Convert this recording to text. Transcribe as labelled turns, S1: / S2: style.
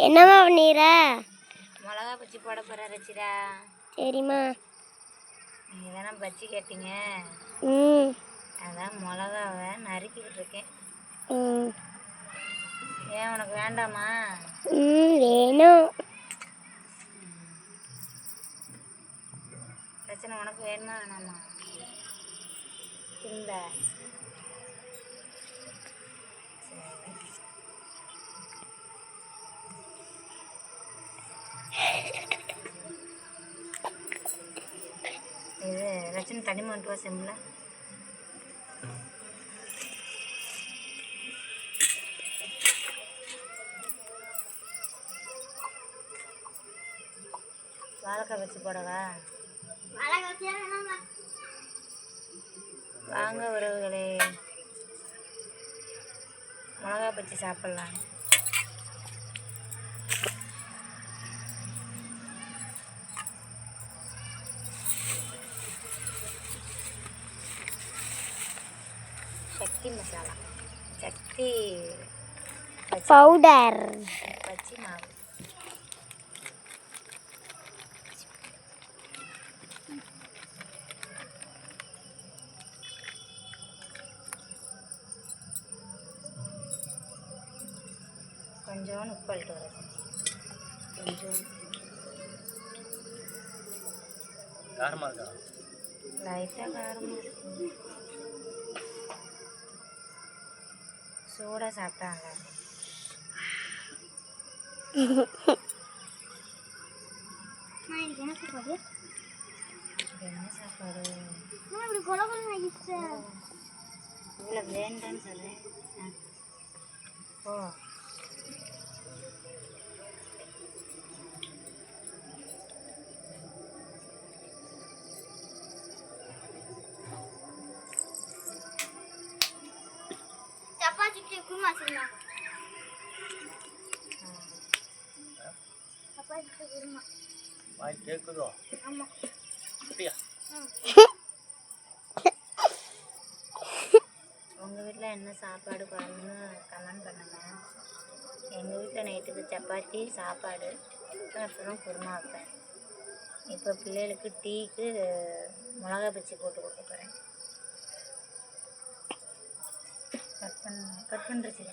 S1: என்னம்மா பண்ணீர
S2: மிளகா பஜ்ஜி போட போகிற ரச்சிதா
S1: சரிம்மா.
S2: நீங்கள் தானே பஜ்ஜி கேட்டீங்க.
S1: ம்.
S2: அதான் மிளகாவை நறுக்கிக்கிட்டு இருக்கேன்
S1: ம்.
S2: ஏன் உனக்கு வேண்டாமா?
S1: ம் வேணும்.
S2: பிரச்சனை உனக்கு வேணுமா வேணாமா? இந்த ரச்சனை தண்ணி மாட்டுவா செம்மில் வாழைக்காய் வச்சு போடவா? வாங்க உறவுகளே. மிளகா பச்சி சாப்பிட்லாம். சக்தி மசாலா சக்தி பச்சி
S1: பவுடர்
S2: பச்சி மாவு கொஞ்சோண்டு உப்பு அள்ளிட்டு வரேன் கொஞ்சம்
S3: காரமாக இருக்கா
S2: லைட்டாக காரமாக இருக்கும் சூடாக சாப்பிட்டாங்க. என்ன சாப்பாடு? இவ்வளோ வேண்டான்னு சொல்கிறேன்
S1: சப்பாத்தி குருமா செய்யலாம் சப்பாத்தி குருமா.
S3: வாய் கேட்குதோ
S1: ஆமாம்
S3: அப்படியா?
S2: உங்கள் வீட்டில் என்ன சாப்பாடு குழம்புன்னு கமெண்ட் பண்ணுங்கள் எங்கள் வீட்டில் நைட்டுக்கு சப்பாத்தி சாப்பாடு அப்புறம் குருமா வைப்பேன். இப்போ பிள்ளைகளுக்கு டீக்கு மிளகா பச்சி போட்டு கொடுக்க கட் பண்ண கட் பண்ணுறச்சு